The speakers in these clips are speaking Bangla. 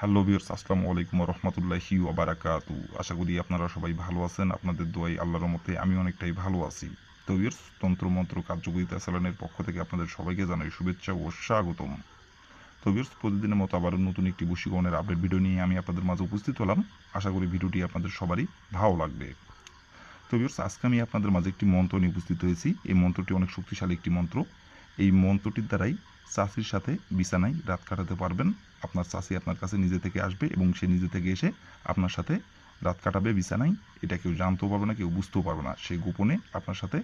হ্যালো বিয়ার্স আসসালামু আলাইকুম রহমতুল্লাহি ওবারাকাতু আশা করি আপনারা সবাই ভালো আছেন, আপনাদের দোয়াই আল্লাহর মতে আমি অনেকটাই ভালো আছি। তো বিয়ার্স তন্ত্রমন্ত্র কার্যকরিতা স্যালানের পক্ষ থেকে আপনাদের সবাইকে জানাই শুভেচ্ছা ও স্বাগতম। তো বিয়ার্স প্রতিদিনের মতো আবার নতুন একটি বশীকরণের আপডেট ভিডিও নিয়ে আমি আপনাদের মাঝে উপস্থিত হলাম। আশা করি ভিডিওটি আপনাদের সবারই ভালো লাগবে। তো বিয়ার্স আজকে আমি আপনাদের মাঝে একটি মন্ত্র নিয়ে উপস্থিত হয়েছি। এই মন্ত্রটি অনেক শক্তিশালী একটি মন্ত্র। এই মন্ত্রটির দ্বারাই চাষির সাথে বিছানায় রাত কাটাতে পারবেন। আপনার চাষি আপনার কাছে নিজে থেকে আসবে এবং সে নিজে থেকে এসে আপনার সাথে রাত কাটাবে বিছানায়। এটা কেউ জানতেও পারবে না, কেউ বুঝতেও পারবে না। সে গোপনে আপনার সাথে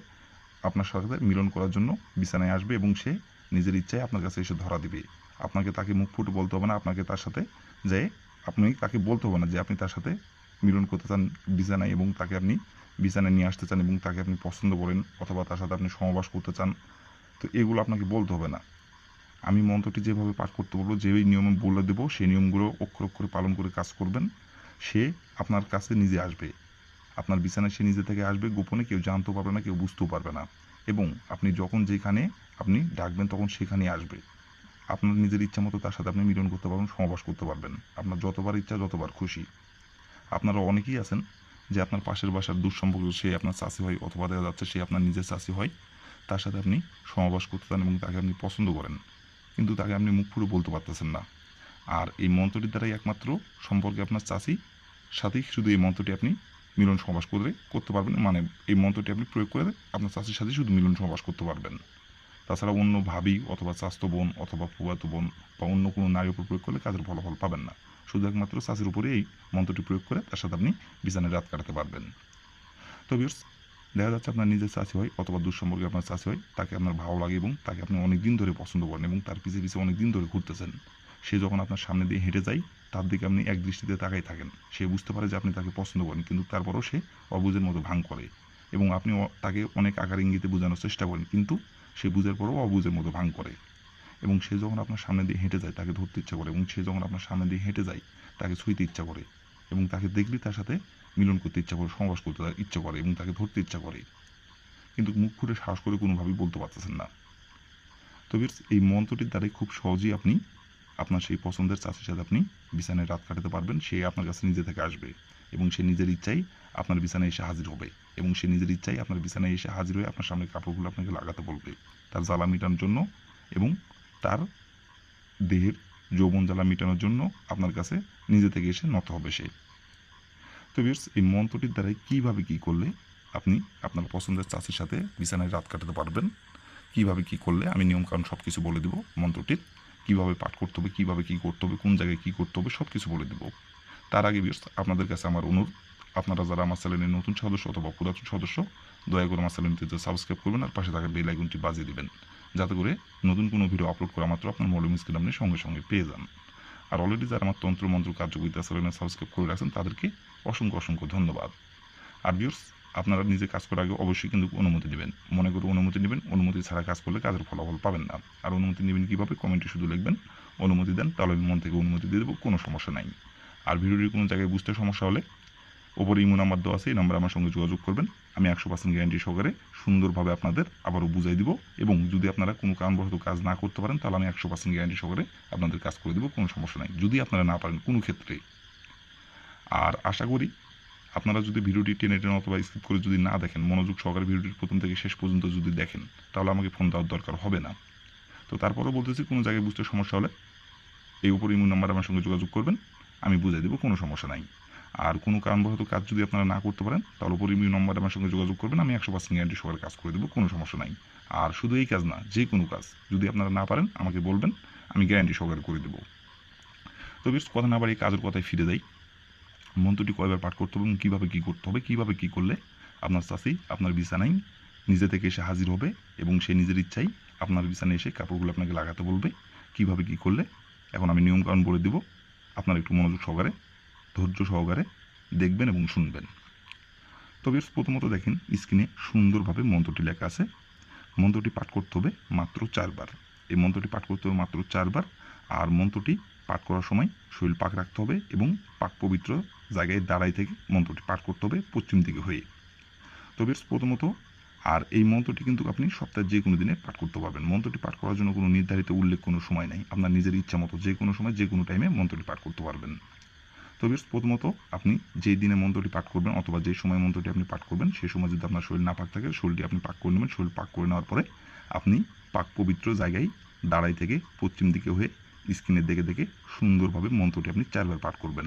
আপনার সাথে মিলন করার জন্য বিছানায় আসবে এবং সে নিজের ইচ্ছায় আপনার কাছে এসে ধরা দিবে। আপনাকে তাকে মুখ ফুটে বলতে হবে না, আপনাকে তার সাথে যে আপনি তাকে বলতে হবে না যে আপনি তার সাথে মিলন করতে চান বিছানায় এবং তাকে আপনি বিছানায় নিয়ে আসতে চান এবং তাকে আপনি পছন্দ করেন অথবা তার সাথে আপনি সমবাস করতে চান। তো এগুলো আপনাকে বলতে হবে না। আমি মন্ত্রটি যেভাবে পাঠ করতে বলব যে নিয়মে বলে দেবো, সেই নিয়মগুলো অক্ষর অক্ষরে পালন করে কাজ করবেন। সে আপনার কাছে নিজে আসবে। আপনার বিছানায় সে নিজে থেকে আসবে, গোপনে কেউ জানতেও পারবে না, কেউ বুঝতেও পারবে না। এবং আপনি যখন যেখানে আপনি ডাকবেন, তখন সেখানে আসবে। আপনার নিজের ইচ্ছা মতো তার সাথে আপনি মিলন করতে পারবেন সমাবাস করতে পারবেন। আপনার যতবার ইচ্ছা, যতবার খুশি। আপনারা অনেকেই আছেন যে আপনার পাশের বাসার দুঃসম্পর্ক, সে আপনার চাষি হয় অথবা দেখা যাচ্ছে সে আপনার নিজের চাষি হয়। তার সাথে আপনি সমাবাস করতে চান এবং তাকে আপনি পছন্দ করেন। কিন্তু তাকে আপনি মুখ পুরো বলতে পারতেছেন না। আর এই মন্ত্রটির দ্বারাই একমাত্র সম্পর্কে আপনার চাষি সাথেই শুধু এই মন্ত্রটি আপনি মিলন সমাবাস করে করতে পারবেন। মানে এই মন্ত্রটি আপনি প্রয়োগ করে আপনার চাষির সাথে শুধু মিলন সমাবাস করতে পারবেন। তাছাড়া অন্য ভাবি অথবা স্বাস্থ্য বোন অথবা ফুয়াতো বোন বা অন্য কোনো নারীর উপর প্রয়োগ করলে কাজের ফলাফল পাবেন না। শুধু একমাত্র চাষির উপরে এই মন্ত্রটি প্রয়োগ করে তার সাথে আপনি বিছানায় রাত কাটাতে পারবেন। তো বিয়ার্স দেখা যাচ্ছে আপনার নিজের চাষি হয় অথবা দুঃসম্পর্কে আপনার চাষি হয়, তাকে আপনার ভালো লাগে এবং তাকে আপনি অনেক দিন ধরে পছন্দ করেন এবং তার পিছিয়ে পিছিয়ে অনেক দিন ধরে ঘুরতেছেন। সে যখন আপনার সামনে দিয়ে হেঁটে যায়, তার দিকে আপনি এক দৃষ্টিতে তাকাই থাকেন। সে বুঝতে পারে যে আপনি তাকে পছন্দ করেন, কিন্তু তারপরও সে অবুঝের মতো ভাঙ করে এবং আপনি তাকে অনেক আকার ইঙ্গিতে বোঝানোর চেষ্টা করেন, কিন্তু সে বুঝার পরও অবুঝের মতো ভাঙ করে এবং সে যখন আপনার সামনে দিয়ে হেঁটে যায়, তাকে ধরতে ইচ্ছা করে এবং সে যখন আপনার সামনে দিয়ে হেঁটে যায়, তাকে ছুঁইতে ইচ্ছা করে। এবং তাকে দেখলেই তার সাথে মিলন করতে ইচ্ছা করে সমাবাস করতে তার ইচ্ছা করে এবং তাকে ধরতে ইচ্ছা করে। কিন্তু মুখ ফুটে সাহস করে কোনোভাবেই বলতে পারতেছেন না। তো বিয়ার্স, এই মন্ত্রটির দ্বারাই খুব সহজেই আপনি আপনার সেই পছন্দের চাষির সাথে আপনি বিছানায় রাত কাটাতে পারবেন। সে আপনার কাছে নিজে থেকে আসবে এবং সে নিজের ইচ্ছাই আপনার বিছানায় এসে হাজির হবে এবং সে নিজের ইচ্ছাই আপনার বিছানায় এসে হাজির হয়ে আপনার সামনে কাপড়গুলো আপনাকে লাগাতে বলবে। তার জ্বালা মেটানোর জন্য এবং তার দেহের যৌবন জ্বালা মেটানোর জন্য আপনার কাছে নিজে থেকে এসে নত হবে সে। তো বিয়ার্স, এই মন্ত্রটির দ্বারাই কীভাবে কী করলে আপনি আপনার পছন্দের চাষির সাথে বিছানায় রাত কাটাতে পারবেন? কীভাবে কী করলে? আমি নিয়মকানুন সব কিছু বলে দেবো মন্ত্রটির। কীভাবে পাঠ করতে হবে? কীভাবে কী করতে হবে? কোন জায়গায় কী করতে হবে? সব কিছু বলে দেবো। তার আগে বিয়ার্স, আপনাদের কাছে আমার অনুরোধ আপনারা যারা আমার চ্যানেলের নতুন সদস্য অথবা পুরাতন সদস্য দয়া করে আমার চ্যানেলটিতে সাবস্ক্রাইব করবেন আর পাশে থাকা বেল আইকনটি বাজিয়ে দেবেন। যাতে করে নতুন কোনো ভিডিও আপলোড করা মাত্র আপনার মলম স্ক্রিন আপনি সঙ্গে সঙ্গে পেয়ে যান। আর অলরেডি যারা আমার তন্ত্র, মন্ত্র, কার্যকরিতা চ্যানেলে সাবস্ক্রাইব করে রাখছেন, তাদেরকে অসংখ্য অসংখ্য ধন্যবাদ। আর ভিউর্স আপনারা নিজে কাজ করার আগে অবশ্যই কিন্তু অনুমতি নেবেন। মনে করে অনুমতি নেবেন, অনুমতি ছাড়া কাজ করলে কাজের ফলাফল পাবেন না। আর অনুমতি নেবেন কীভাবে? কমেন্টে শুধু লিখবেন, অনুমতি দেন, তাহলে আমি মন থেকে অনুমতি দিয়ে দেবো, কোনো সমস্যা নাই। আর ভিডিওটির কোনো জায়গায় বুঝতে সমস্যা হলে ওপরে ইমো নাম্বার দেওয়া আছে, এই নাম্বারে আমার সঙ্গে যোগাযোগ করবেন। আমি একশো পার্সেন্ট গ্যারান্টি সহকারে সুন্দরভাবে আপনাদের আবারও বুঝাই দিব এবং যদি আপনারা কোনো কারণবশত কাজ না করতে পারেন, তাহলে আমি একশো পার্সেন্ট গ্যারান্টি সহকারে আপনাদের কাজ করে দেবো, কোনো সমস্যা নাই। যদি আপনারা না পারেন কোনো ক্ষেত্রে। আর আশা করি আপনারা যদি ভিডিওটি টেনে টেনে অথবা স্কিপ করে যদি না দেখেন, মনোযোগ সহকারে ভিডিওটির প্রথম থেকে শেষ পর্যন্ত যদি দেখেন, তাহলে আমাকে ফোন দেওয়ার দরকার হবে না। তো তারপরেও বলতেছি, কোনো জায়গায় বুঝতে সমস্যা হলে এই উপর ইমো নাম্বার আমার সঙ্গে যোগাযোগ করবেন, আমি বুঝাই দেবো, কোনো সমস্যা নাই। আর কোনো কারণবশত কাজ যদি আপনারা না করতে পারেন, তাহলে উপর ইমো নম্বরে আমার সঙ্গে যোগাযোগ করবেন, আমি একশো পার্সেন্ট গ্যারান্টি সহকারে কাজ করে দেবো, কোনো সমস্যা নাই। আর শুধু এই কাজ না, যে কোনো কাজ যদি আপনারা না পারেন, আমাকে বলবেন, আমি গ্যারান্টি সহকারে করে দেবো। তো বেশ, কথা না বাড়ি কাজের কথায় ফিরে যাই। মন্ত্রটি কয়বার পাঠ করতে হবে এবং কীভাবে কী করতে হবে, কীভাবে কী করলে আপনার চাষি আপনার বিছানায় নিজে থেকে এসে হাজির হবে এবং সে নিজের ইচ্ছাই আপনার বিছানায় এসে কাপড়গুলো আপনাকে লাগাতে বলবে, কীভাবে কী করলে, এখন আমি নিয়মকানুন বলে দেবো। আপনার একটু মনোযোগ সহকারে ধৈর্য সহকারে দেখবেন এবং শুনবেন। তবে প্রথমত দেখেন, স্ক্রিনে সুন্দরভাবে মন্ত্রটি লেখা আছে। মন্ত্রটি পাঠ করতে হবে মাত্র চারবার। এই মন্ত্রটি পাঠ করতে হবে মাত্র চারবার। আর মন্ত্রটি পাঠ করার সময় শরীর পাক রাখতে হবে এবং পাক পবিত্র জায়গায় দাঁড়াই থেকে মন্ত্রটি পাঠ করতে হবে পশ্চিম দিকে হয়ে। তবে প্রথমত, আর এই মন্ত্রটি কিন্তু আপনি সপ্তাহে যে কোনো দিনে পাঠ করতে পারবেন। মন্ত্রটি পাঠ করার জন্য কোনো নির্ধারিত উল্লেখ কোনো সময় নেই। আপনার নিজের ইচ্ছা মতো যে কোনো সময়, যে কোনো টাইমে মন্ত্রটি পাঠ করতে পারবেন। তবে প্রথমত আপনি যেই দিনে মন্ত্রটি পাঠ করবেন অথবা যে সময় মন্ত্রটি আপনি পাঠ করবেন সেই সময় যদি আপনার শরীর না পাক থাকে, শরীরটি আপনি পাক করে নেবেন। শরীর পাক করে নেওয়ার পরে আপনি পাক পবিত্র জায়গায় দাঁড়াই থেকে পশ্চিম দিকে হয়ে স্ক্রিনের দিকে দেখে সুন্দরভাবে মন্ত্রটি আপনি চারবার পাঠ করবেন।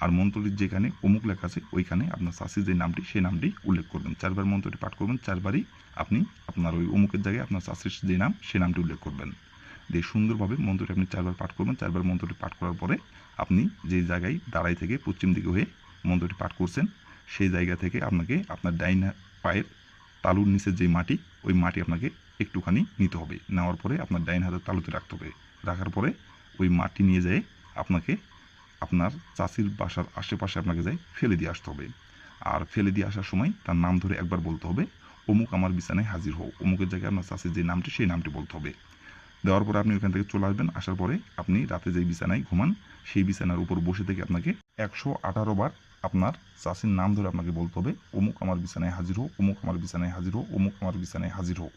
আর মন্ত্রটির যেখানে অমুক লেখা আছে, ওইখানে আপনার চাষির যে নামটি সেই নামটি উল্লেখ করবেন। চারবার মন্ত্রটি পাঠ করবেন, চারবারই আপনি আপনার ওই অমুকের জায়গায় আপনার চাষির যে নাম, সে নামটি উল্লেখ করবেন। দিয়ে সুন্দরভাবে মন্ত্রটি আপনি চারবার পাঠ করবেন, চারবার মন্ত্রটি পাঠ করার পরে আপনি যে জায়গায় দাঁড়াই থেকে পশ্চিম দিকে হয়ে মন্ত্রটি পাঠ করছেন, সেই জায়গা থেকে আপনাকে আপনার ডাইন পায়ের তালুর নিচের যে মাটি, ওই মাটি আপনাকে একটুখানি নিতে হবে। নেওয়ার পরে আপনার ডাইন হাতের তালুতে রাখতে হবে। রাখার পরে ওই মাটি নিয়ে যেয়ে আপনাকে আপনার চাষির বাসার আশেপাশে আপনাকে যাই ফেলে দিয়ে আসতে হবে। আর ফেলে দিয়ে আসার সময় তার নাম ধরে একবার বলতে হবে, অমুক আমার বিছানায় হাজির হও। অমুকের জায়গায় আপনার চাষির যে নামটি, সেই নামটি বলতে হবে। দেওয়ার পরে আপনি ওখান থেকে চলে আসবেন। আসার পরে আপনি রাতে যেই বিছানায় ঘুমান, সেই বিছানার উপর বসে থেকে আপনাকে একশো আঠারো বার আপনার চাষির নাম ধরে আপনাকে বলতে হবে, অমুক আমার বিছানায় হাজির হোক অমুক আমার বিছানায় হাজির হোক অমুক আমার বিছানায় হাজির হোক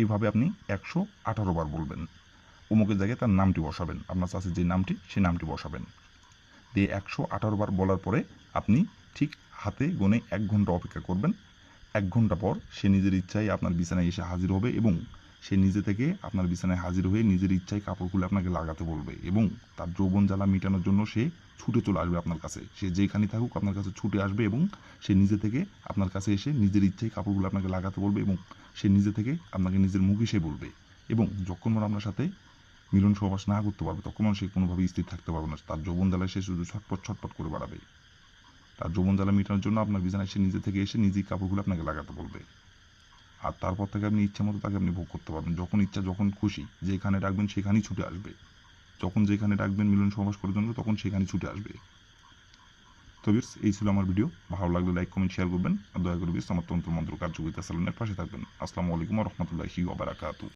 এইভাবে আপনি একশো আঠারো বার বলবেন। অমুকের জায়গায় তার নামটি বসাবেন, আপনার চাষির যে নামটি সেই নামটি বসাবেন। দিয়ে একশো আঠারো বার বলার পরে আপনি ঠিক হাতে গুনে এক ঘণ্টা অপেক্ষা করবেন। এক ঘণ্টা পর সে নিজের ইচ্ছায় আপনার বিছানায় এসে হাজির হবে এবং সে নিজে থেকে আপনার বিছানায় হাজির হয়ে নিজের ইচ্ছায় কাপড় খুলে আপনাকে লাগাতে বলবে এবং তার যৌবন জ্বালা মেটানোর জন্য সে ছুটে চলে আসবে আপনার কাছে। সে যেখানে থাকুক আপনার কাছে ছুটে আসবে এবং সে নিজে থেকে আপনার কাছে এসে নিজের ইচ্ছায় কাপড়গুলো আপনাকে লাগাতে বলবে এবং সে নিজে থেকে আপনাকে নিজের মুখে সে বলবে এবং যখন আপনার সাথে মিলন সহবাস না করতে পারবে, তখন সে কোনোভাবে স্থির থাকতে পারবে না। তার যৌবন জ্বালায় সে শুধু ছটপট ছটপট করে বাড়াবে। তার যৌবন জ্বালা মেটানোর জন্য আপনার বিছানায় সে নিজে থেকে এসে নিজেই কাপড়গুলো আপনাকে লাগাতে বলবে। আর তারপর থেকে আপনি ইচ্ছা মতো তাকে আপনি ভোগ করতে পারবেন। যখন ইচ্ছা, যখন খুশি, যেখানে রাখবেন সেখানেই ছুটে আসবে। যখন যেখানে রাখবেন মিলন সমাবেশ করার জন্য, তখন সেখানেই ছুটে আসবে। তো বিস এই ছিল আমার ভিডিও। ভালো লাগলে লাইক, কমেন্ট, শেয়ার করবেন। আর দয়া করে বিস আমার তন্ত্র মন্ত্র কার্যকরিতা সালনের পাশে থাকবেন। আসসালামু আলাইকুম রহমতুল্লাহি ওবারাকাতু